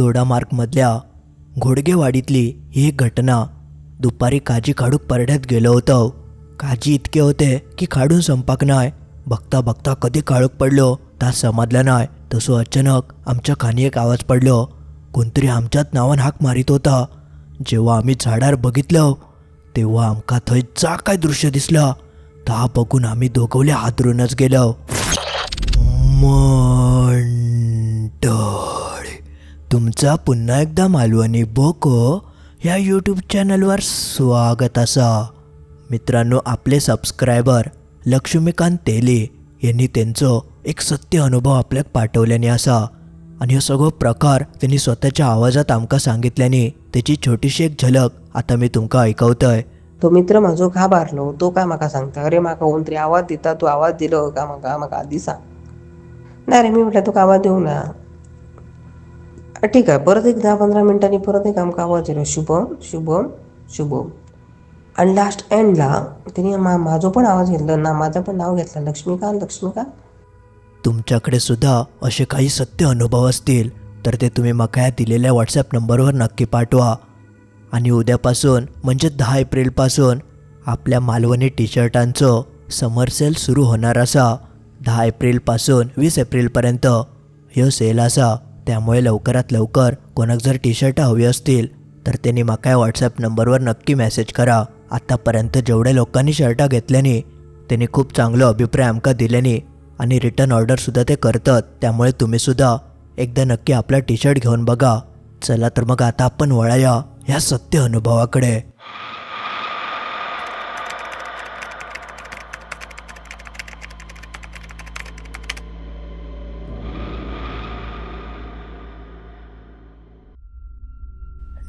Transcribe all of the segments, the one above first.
दोडामार्गमधल्या घोडगेवाडीतली ही एक घटना दुपारी काजी खाडूक परड्यात गेलो होतो. काजी इतके होते की खाडून संपाक नाय. बघता बघता कधी काळोख पडलो तास समजला नाय. तसो अचानक आमच्या खाणी एक आवाज पडलो. कोणतरी आमच्याच नावान हाक मारित होता. जेव्हा आम्ही झाडार बघितलं तेव्हा आमका थंय जा काय दृश्य दिसलं. ता बघून आम्ही दोघवले हादरूनच गेलो. मंडळ तुमचा पुन्हा एकदा मालवणी बोको ह्या यूट्यूब चॅनलवर स्वागत असा. मित्रांनो आपले सबस्क्रायबर लक्ष्मीकांत तेली यांनी त्यांचं एक सत्य अनुभव आपल्याक पाठवल्याने असा. आणि हो सगळो प्रकार त्यांनी स्वतःच्या आवाजात आमकां सांगितल्याने त्याची छोटीशी एक झलक आता मी तुमकां ऐकवतय. तो मित्र म्हाजो घाबारलो तो काय म्हाका सांगता? अरे म्हाका कोण तरी आवाज दिता तूं आवाज दिलो का? म्हाका म्हाका आधी सांग. ना रे मी म्हटलं तुका आवाज देऊ ना. ठीक आहे. परत एक दहा पंधरा मिनटांनी परत एक आमकां आवाज दिलो शुभम शुभम शुभम. आणि लास्ट एंडला तिने मा माझो पण आवाज घेतला. ना माझं पण नाव घेतलं. लक्ष्मीकांत लक्ष्मीकांत. तुमच्याकडे सुद्धा असे काही सत्य अनुभव असतील तर ते तुम्ही मका या दिलेल्या व्हॉट्सॲप नंबरवर नक्की पाठवा. आणि उद्यापासून म्हणजे दहा एप्रिलपासून आपल्या मालवणी टी शर्टांचं समर सेल सुरू होणार असा. दहा एप्रिलपासून वीस एप्रिलपर्यंत ह्यो सेल असा. त्यामुळे लवकरात लवकर कोणाक जर टी शर्ट हवी असतील तर त्यांनी माका या व्हॉट्सॲप नंबरवर नक्की मेसेज करा. आत्तापर्यंत जेवढ्या लोकांनी शर्ट घेतल्याने त्यांनी खूप चांगलं अभिप्राय आमका दिल्याने आणि रिटर्न ऑर्डरसुद्धा ते करतात. त्यामुळे तुम्हीसुद्धा एकदा नक्की आपला टी शर्ट घेऊन बघा. चला तर मग आता आपण वळाया ह्या सत्य अनुभवाकडे.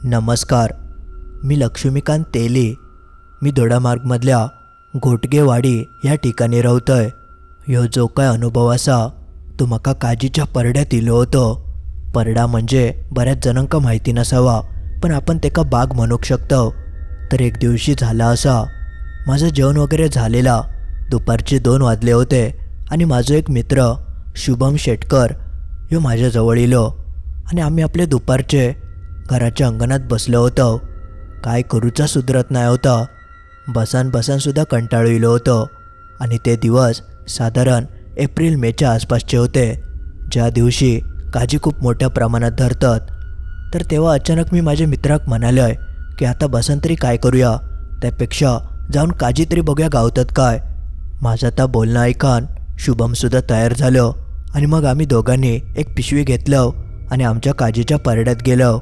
नमस्कार. मी लक्ष्मीकांत तेली. मी दोडामार्गमधल्या घोटगेवाडी ह्या ठिकाणी रावतोय ह्यो जो काय अनुभव असा तो म्हाका काजीच्या परड्यात इलो होतो. परडा म्हणजे बऱ्याच जणांका माहिती नसावा पण आपण तेका बाग म्हणूक शकतो. तर एक दिवशी झाला असा. माझं जेवण वगैरे झालेला. दुपारचे दोन वाजले होते आणि माझा एक मित्र शुभम शेटकर ह्यो माझ्याजवळ इलो. आणि आम्ही आपले दुपारचे घराच्या अंगणात बसलो होतो. काय करूचा सुधरत नाही होता. बसान बसानसुद्धा कंटाळू इलो होतं. आणि ते दिवस साधारण एप्रिल मेच्या आसपासचे होते. ज्या दिवशी काजी खूप मोठ्या प्रमाणात धरतात. तर तेव्हा अचानक मी माझ्या मित्राक म्हणालोय की आता बसन तरी काय करूया? त्यापेक्षा जाऊन काजी तरी बघूया गावतात काय. माझं आता बोलणं ऐकान शुभमसुद्धा तयार झालं. आणि मग आम्ही दोघांनी एक पिशवी घेतलं आणि आमच्या काजीच्या परड्यात गेलो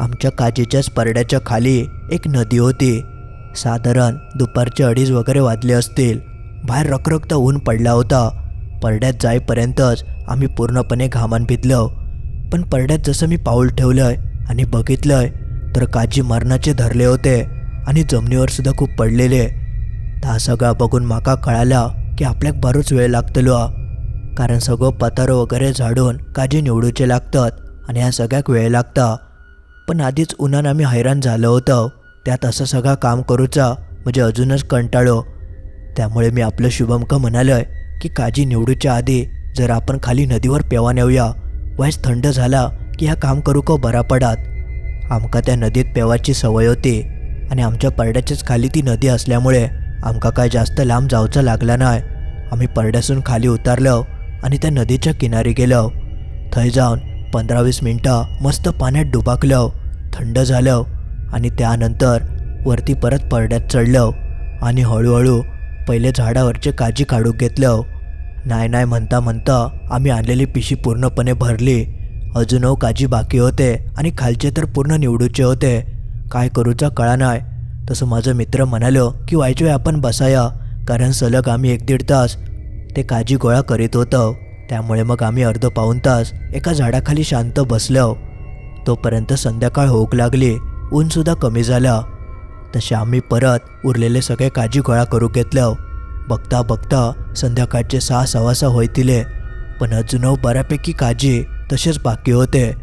आमच्या काजीच्याच स्पर्ड्याच्या खाली एक नदी होती. साधारण दुपारचे अडीच वगैरे वाजले असतील. बाहेर रखरखता ऊन पडला होता. परड्यात जाईपर्यंतच आम्ही पूर्णपणे घामान भिजलो. पण परड्यात जसं मी पाऊल ठेवलंय आणि बघितलंय तर काजी मरणाचे धरले होते आणि जमिनीवर सुद्धा खूप पडलेले. हा सगळा बघून माका कळाला की आपल्याक बरोच वेळ लागतलो. हा. कारण सगळं पतार वगैरे झाडून काजी निवडूचे लागतात आणि ह्या सगळ्याक वेळ लागता. पण आधीच उन्हानं आम्ही हैराण झालो होतं. त्यात असं सगळं काम करूचा म्हणजे अजूनच कंटाळो. त्यामुळे मी आपलं शुभमका म्हणालोय की काजी निवडूच्या आधी जर आपण खाली नदीवर पेवा नेऊया वयस थंड झाला की हा काम करू को बरा पडात? आमका त्या नदीत पेवाची सवय होती आणि आमच्या परड्याच्याच खाली ती नदी असल्यामुळे आमका काय जास्त लांब जाऊचा लागला नाही आम्ही परड्यासून खाली उतरलो आणि त्या नदीच्या किनारी गेलो. थंय जाऊन पंधरा वीस मिनटं मस्त पाण्यात डुबाकलो. थंड झालं आणि त्यानंतर वरती परत परड्यात चढलं आणि हळूहळू पहिले झाडावरचे काजी काढून घेतलं. नाही नाही म्हणता म्हणता आम्ही आणलेली पिशी पूर्णपणे भरली. अजूनव काजी बाकी होते आणि खालचे तर पूर्ण निवडूचे होते. काय करूचा कळा नाही. तसं माझं मित्र म्हणालो की व्हायचो आहे आपण बसाया कारण सलग आम्ही एक दीड तास ते काजी गोळा करीत होतं. त्यामुळे मग आम्ही अर्ध पाऊण तास एका झाडाखाली शांत बसलो. तोपर्यंत संध्याकाळ होऊक लागली. ऊनसुद्धा कमी झालं. तसे आम्ही परत उरलेले सगळे काजी गोळा करू घेतलं. बघता बघता संध्याकाळचे सहा सवासा होईतिले पण अजूनही बऱ्यापैकी काजी तसेच बाकी होते.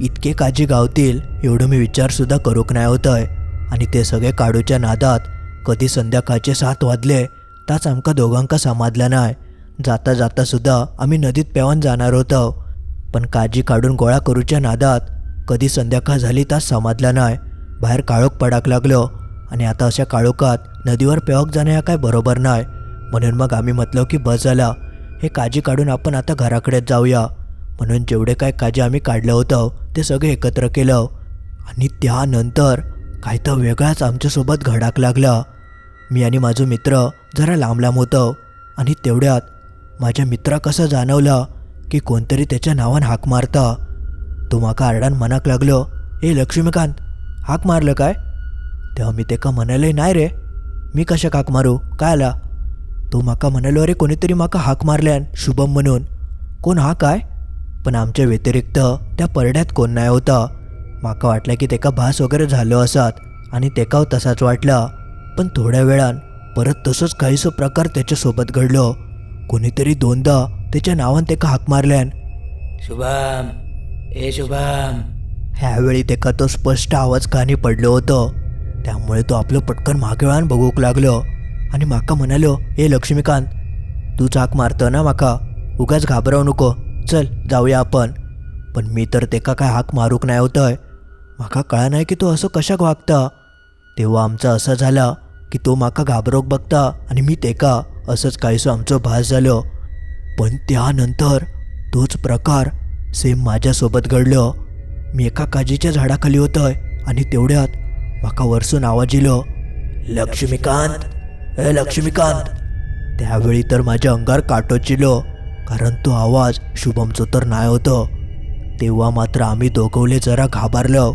इतके काजी गावतील एवढं मी विचारसुद्धा करूक नाही होतंय. आणि ते सगळे काडूच्या नादात कधी संध्याकाळचे सात वाजले ताच आमका दोघांका समाधला नाही जाता जातासुद्धा आम्ही नदीत पेवन जाणार होतो. पण काजी काढून गोळा करूच्या नादात कधी संध्याकाळ झाली तास समाजला नाही. बाहेर काळोख पडाक लागलो आणि आता अशा काळोखात नदीवर पेवक जाणं ह्या काय बरोबर नाही. म्हणून मग आम्ही म्हटलं की बस झाला. हे काजी काढून आपण आता घराकडेच जाऊया. म्हणून जेवढे काय काजी आम्ही काढलं होतं ते सगळे एकत्र केलं. आणि त्यानंतर काही तर वेगळाच आमच्यासोबत घडाक लागला. मी आणि माझं मित्र जरा लांब लांब होतं आणि तेवढ्यात माझ्या मित्रा कसं जाणवलं की कोणतरी त्याच्या नावान हाक मारता. तो माका आरडान मनाक लागलो. ए लक्ष्मीकांत हाक मारलं काय? तेव्हा मी तेका म्हणाले नाही रे मी कशा हाक मारू? काय आला? तो माका म्हणालो अरे कोणीतरी माका हाक मारल्यान शुभम म्हणून. कोण हा काय? पण आमच्या व्यतिरिक्त त्या परड्यात कोण नाही होता. माका वाटलं की तेका भास वगैरे झालो असत आणि तेकाव तसाच वाटला. पण थोड्या वेळान परत तसंच काहीसो प्रकार त्याच्यासोबत घडलो. कोणीतरी दोनदा त्याच्या नावान तेका हाक मारल्यान. शुभम ए शुभम. ह्यावेळी तेका तो स्पष्ट आवाज कानी पडलो होतो. त्यामुळे तो आपलं पटकन मागे वळान बघूक लागलो. आणि माका म्हणालो ए लक्ष्मीकांत तू चाक मारतो ना माका? उगाच घाबरावू नको. चल जाऊया आपण. पण मी तर तेका काय हाक मारूक नाही होतंय. माका कळा नाही की तो असं कशाक वागता. तेव्हा आमचं असं झालं की तो माका घाबरोक बघता आणि मी तेका असंच काहीसो आमचं भास झालो. पण त्यानंतर तोच प्रकार सेम माझ्यासोबत घडलं. मी एका काजीच्या झाडाखाली होतोय आणि तेवढ्यात माका वरसून आवाज इलो लक्ष्मीकांत! ए लक्ष्मीकांत! त्यावेळी तर माझ्या अंगार काटोचिलो कारण तो आवाज शुभमचं तर नाही होतो. तेव्हा मात्र आम्ही दोघवले जरा घाबरलो.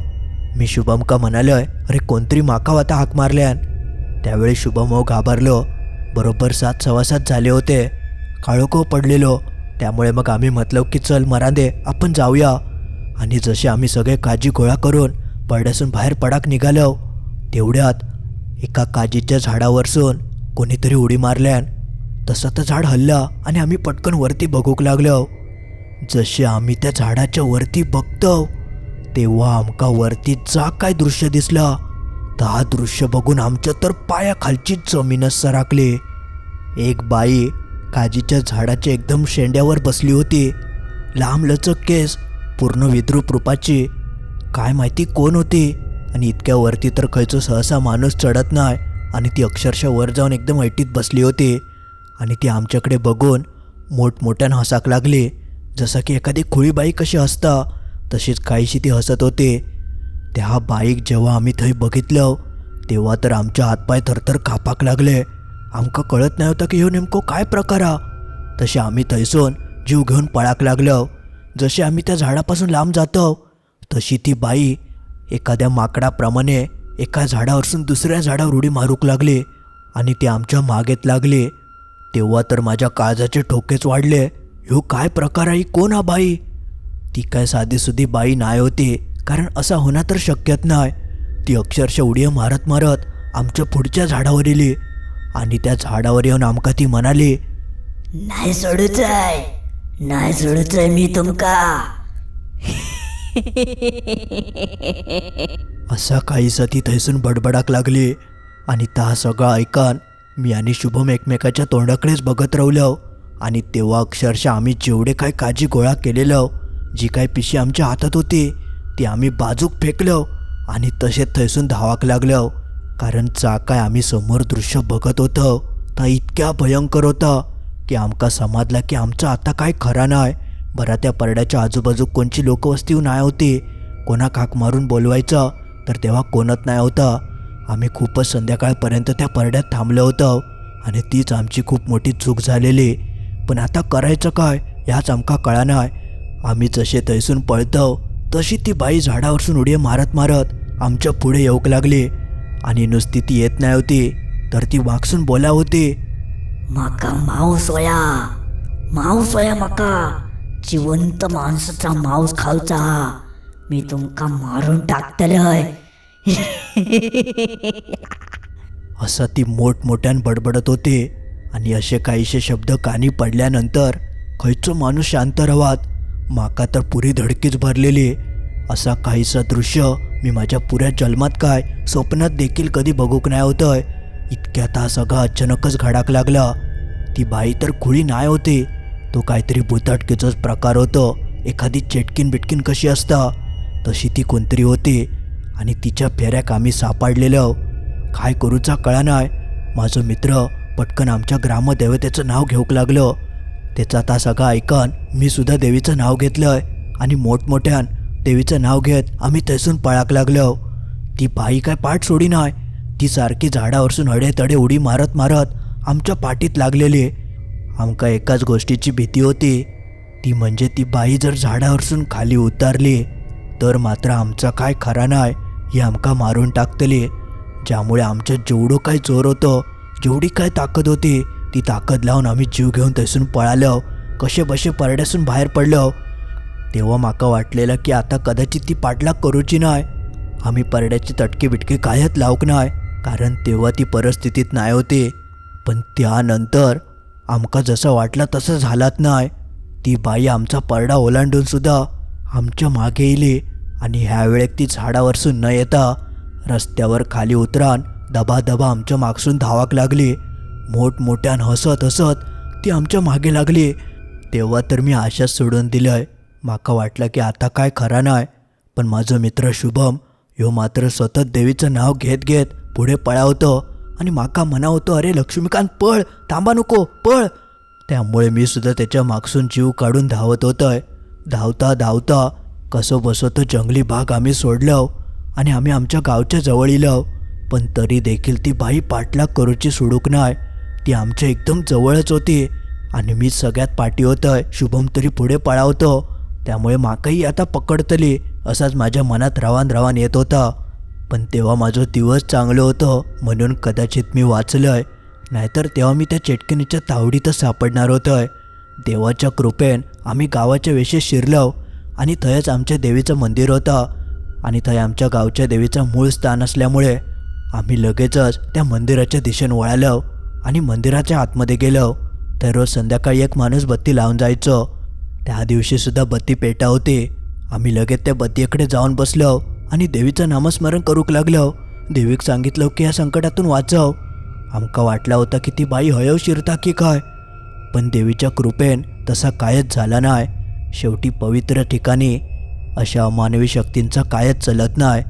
मी शुभम का म्हणालोय अरे कोणतरी माका आता हाक मारल्यान. त्यावेळी शुभम हो घाबरलो. बरोबर सात सव्वा सात झाले होते. काळोखो पडलेलो. त्यामुळे मग आम्ही म्हटलं की चल मरांदे आपण जाऊया. आणि जसे आम्ही सगळे काजी गोळा करून पडद्यासून बाहेर पडाक निघालो तेवढ्यात एका काजीच्या झाडावरसून कोणीतरी उडी मारल्यान तसं तर झाड हल्ला आणि आम्ही पटकन वरती बघूक लागलो. जसे आम्ही त्या झाडाच्या वरती बघतो तेव्हा आमका वरती जा काय दृश्य दिसला. हा दृश्य बघून आमच्या तर पायाखालची जमीनच सराकली. एक बाई काजीच्या झाडाच्या एकदम शेंड्यावर बसली होती. लांबलचक केस पूर्ण विद्रूप रूपाची. काय माहिती कोण होती? आणि इतक्या वरती तर खयचो सहसा माणूस चढत नाही. आणि ती अक्षरशः वर जाऊन एकदम ऐटीत बसली होती. आणि ती आमच्याकडे बघून मोठमोठ्यानं हसाक लागली. जसं की एखादी खुळी बाईक कशी हसता तशीच काहीशी ती हसत होती. त्या बाईक जेव्हा आम्ही थंय बघितलं तेव्हा तर आमच्या हातपाय थरथर कापाक लागले. आमकां कळत नाही होतं की ह्यो नेमको काय प्रकार हा. तसे आम्ही थंयसून जीव घेऊन पळाक लागलो. जसे आम्ही त्या झाडापासून लांब जातो तशी ती बाई एखाद्या माकडाप्रमाणे एका झाडावरसून दुसऱ्या झाडावर उडी मारूक लागली आणि ती आमच्या मागेत लागली. तेव्हा तर माझ्या काळजाचे ठोकेच वाढले. ह्यो काय प्रकार आहे? कोण हा बाई? ती काय साधीसुधी बाई नाही होती कारण असा होणं तर शक्यच नाही. ती अक्षरशः उडी मारत मारत आमच्या पुढच्या झाडावर येली आणि त्या झाडावर येऊन आमका ती म्हणाली नाही सोडूच आहे. नाही सोडूच आहे मी तुमका. असा काहीसा ती थैसून बडबडाक लागली आणि ता सगळं ऐकान मी आणि शुभम एकमेकाच्या तोंडाकडेच बघत राहिलो आणि तेव्हा अक्षरशः आम्ही जेवढे काय काजी गोळा केलेलं जी काय पिशी आमच्या हातात होती ती आम्ही बाजूक फेकलो आणि तसेच थैसून धावाक लागलो. कारण चा काय आम्ही समोर दृश्य बघत होतो ता इतक्या भयंकर होता की आमका समजला की आमचं आता काय खरा नाही बरा त्या परड्याच्या आजूबाजू कोणची लोकवस्ती नाही होती. कोणा काक मारून बोलवायचं तर तेव्हा कोणत नाही होता. आम्ही खूपच संध्याकाळपर्यंत त्या परड्यात थांबलं होतं आणि तीच आमची खूप मोठी चूक झालेली. पण आता करायचं काय ह्याच आमका कळा नाही आम्ही जसे तैसून पळतो तशी ती बाई झाडावरसून उडी मारत मारत आमच्या पुढे येऊक लागली. आणि नुसती ती येत नाही होती तर ती वागसून बोला होती. माका मांस वया मांस वया माका जिवंत माणसाचा मांस खाऊचा मी तुमका मारून टाकतलय. असं ती मोठमोठ्यान बडबडत होते आणि असे काहीसे शब्द कानी पडल्यानंतर खयचो माणूस शांत रवात माका तर पुरी धडकीच भरलेली. असा काहीसा दृश्य मी माझ्या पुऱ्या जन्मात काय स्वप्नात देखील कधी बघूक नाही होतंय. इतक्यात हा सगळा अचानकच घडाक लागला. ती बाई तर खुळी नाही होती. तो काहीतरी भुताटकेचाच प्रकार होतो. एखादी चेटकीन बिटकीन कशी असता? तशी ती कोणतरी होती. आणि तिच्या फेऱ्याक आम्ही सापडलेलं. काय करूचा कळा नाही माझं मित्र पटकन आमच्या ग्रामदेवतेचं नाव घेऊक लागलं. त्याचा आता सगळा ऐकन मी सुद्धा देवीचं नाव घेतलंय. आणि मोठमोठ्यान देवीचं नाव घेत आम्ही तसून पळाक लागलो. ती बाई काय पाठ सोडी नाही ती सारखी झाडावरसून हडे तडे उडी मारत मारत आमच्या पाठीत लागलेली. आमका एकाच गोष्टीची भीती होती. ती म्हणजे ती बाई जर झाडावरसून खाली उतारली तर मात्र आमचा काय खरा नाही हे आमका मारून टाकतली. ज्यामुळे आमच्या जेवढं काय जोर होतं जेवढी काय ताकद होती ती ताकद लावून आम्ही जीव घेऊन तसून पळालो. कसे बसे परड्यासून बाहेर पडलो. तेव्हा माका वाटलेलं की आता कदाचित ती पाठलाग करूची नाय. आम्ही परड्याची तटके बिटके कायच लावक नाय कारण तेव्हा ती परिस्थितीत नाही होती. पण त्यानंतर आमका जसं वाटलं तसं झालात नाही ती बाई आमचा परडा ओलांडून सुद्धा आमच्या मागे येईली आणि ह्यावेळेक ती झाडावरसून न येता रस्त्यावर खाली उतरान दबादबा आमच्या मागसून धावाक लागली. मोठमोठ्यान हसत हसत ती आमच्या मागे लागली. तेव्हा तर मी आशाच सोडून दिलंय माका वाटलं की आता काय खरा नाही पण माझं मित्र शुभम ह्यो मात्र सतत देवीचं नाव घेत घेत पुढे पळावतो आणि माका म्हणा होतो अरे लक्ष्मीकांत पळ थांबा नको पळ. त्यामुळे मी सुद्धा त्याच्या मागसून जीव काढून धावत होतोय. धावता धावता कसं बसो तो जंगली भाग आम्ही सोडलो आणि आम्ही आमच्या गावच्या जवळ इलो पण तरी देखील ती बाई पाठलाग करूची सुडूक नाही ती आमच्या एकदम जवळच होती आणि मी सगळ्यात पाठी होतोय. शुभम तरी पुढे पळावतो. त्यामुळे माकाही आता पकडतली असाच माझ्या मनात रवान रवान येत होता. पण तेव्हा माझं दिवस चांगलं होतं म्हणून कदाचित मी वाचलंय. नाहीतर तेव्हा मी त्या चेटकिनीच्या तावडीतच सापडणार होतोय. देवाच्या कृपेन आम्ही गावाच्या वेशेत शिरलो आणि थंयच आमच्या देवीचं मंदिर होतं. आणि थंय आमच्या गावच्या देवीचं मूळ स्थान असल्यामुळे आम्ही लगेचच त्या मंदिराच्या दिशेने वळालो आणि मंदिराच्या आतमध्ये गेलो. तर रोज संध्याकाळी एक माणूस बत्ती लावून जायचो. त्या दिवशीसुद्धा बत्ती पेटा होती. आम्ही लगेच त्या बत्तीकडे जाऊन बसलो आणि देवीचं नामस्मरण करूक लागलो. देवीक सांगितलं की या संकटातून वाचव. आमका वाटला होता की ती बाई हयव शिरता की काय? पण देवीच्या कृपेन तसा कायच झाला नाही शेवटी पवित्र ठिकाणी अशा अमानवी शक्तींचा कायच चलत नाही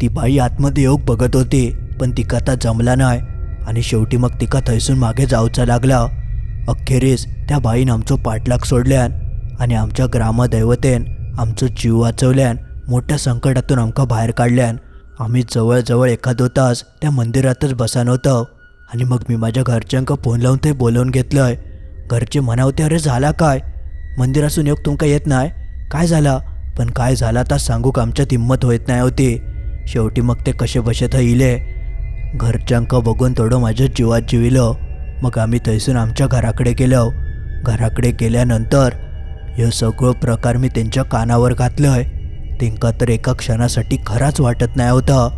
ती बाई आतमध्ये योग बघत होती पण तिका आता जमला नाही आणि शेवटी मग तिका थैसून मागे जाऊचा लागला. अखेरीस त्या बाईन आमचो पाठलाग सोडल्यान आणि आमच्या ग्रामदैवतेन आमचो जीव वाचवल्यान मोठ्या संकटातून आमका बाहेर काढल्यान आम्ही जवळजवळ एखादो तास त्या मंदिरातच बसान होतो आणि मग मी माझ्या घरच्यांक फोन लावून ते बोलवून घेतलंय घरचे म्हणावते अरे झाला काय? मंदिरासून योग तुमका येत नाही? काय झाला? पण काय झाला तर सांगूक आमच्यात हिंमत होत नाही होती. शेवटी मग ते कसे बसे इले घरच्यांका बघून थोडं माझ्या जीवात जिविलं. मग आम्ही थैसून आमच्या घराकडे गेलो. घराकडे गेल्यानंतर हे सगळं प्रकार मी त्यांच्या कानावर घातलंय. त्यांका तर एका क्षणासाठी खराच वाटत नाही होता.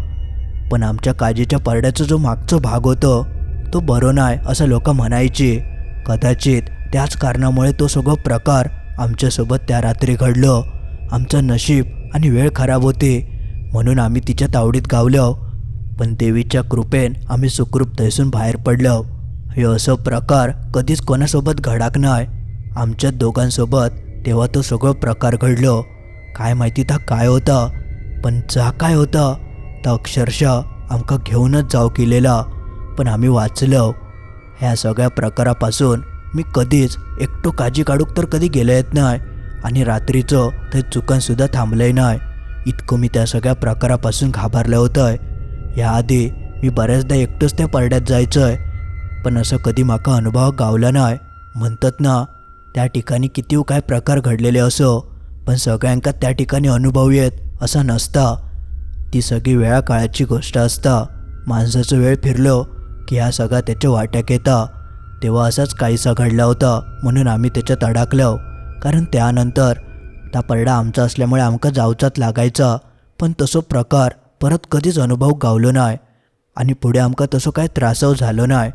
पण आमच्या काजीच्या परड्याचा जो मागचा भाग होतो तो बरो नाही असं लोक म्हणायचे. कदाचित त्याच कारणामुळे तो सगळं प्रकार आमच्यासोबत त्या रात्री घडलं. आमचं नशीब आणि वेळ खराब होते म्हणून आम्ही तिच्या तावडीत गावलो. पण देवीच्या कृपेन आम्ही सुखरूप थैसून बाहेर पडलो. हे असं प्रकार कधीच कोणासोबत घडाक नाही. आमच्या दोघांसोबत तेव्हा तो सगळं प्रकार घडलो. काय माहिती था काय होता. पण जा काय होता. तर अक्षरशः आमका घेऊनच जाऊ केलेला. पण आम्ही वाचलो. ह्या सगळ्या प्रकारापासून मी कधीच एकटो काजी काढूक तर कधी गेलो येत नाही. आणि रात्रीचं ते चुकांसुद्धा थांबलंय नाही. इतकं मी त्या सगळ्या प्रकारापासून घाबरलं होतं याआधी मी बऱ्याचदा एकटंच त्या परड्यात जायचंय. पण असं कधी माका अनुभव गावला नाही. म्हणतात ना त्या ठिकाणी किती काय प्रकार घडलेले असो पण सगळ्यांका त्या ठिकाणी अनुभव येत असा नसता. ती सगळी वेळा काळाची गोष्ट असता. माणसाचं वेळ फिरलो की हा सगळा त्याच्या वाट्याक येता. तेव्हा असाच काहीसा घडला होता म्हणून आम्ही त्याच्यात अडकलो. कारण त्यानंतर त्या परडा आमचा असल्यामुळे आमका जावचाच लागायचा. पण तसो प्रकार परत कधीच अनुभव गावलो नाही. आणि पुढे आमका तसो काय त्रासव झालो नाही.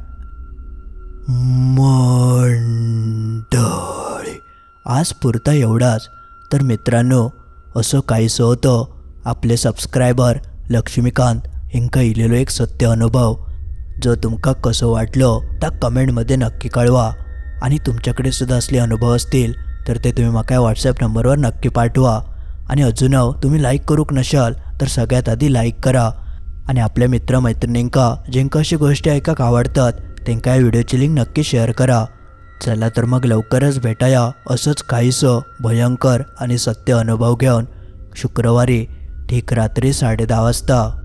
मंडळी. आज पुरता एवढाच. तर मित्रांनो असं काहीसं होतं. आपले सबस्क्रायबर लक्ष्मीकांत हिंका इलेलो एक सत्य अनुभव. जो तुमका कसं वाटलं त्या कमेंटमध्ये नक्की कळवा. आणि तुमच्याकडे सुद्धा असले अनुभव असतील तर ते तुम्ही म्हाका व्हॉट्सॲप नंबरवर नक्की पाठवा. आणि अजून तुम्ही लाईक करूक नशाल तर सगळ्यात आधी लाईक करा. आणि आपल्या मित्रमैत्रिणींका जेंका अशी गोष्टी ऐकाक आवडतात तेंका या व्हिडिओची लिंक नक्की शेअर करा. चला तर मग लवकरच भेटाया असंच काहीसं भयंकर आणि सत्य अनुभव घेऊन शुक्रवारी ठीक रात्री साडे वाजता.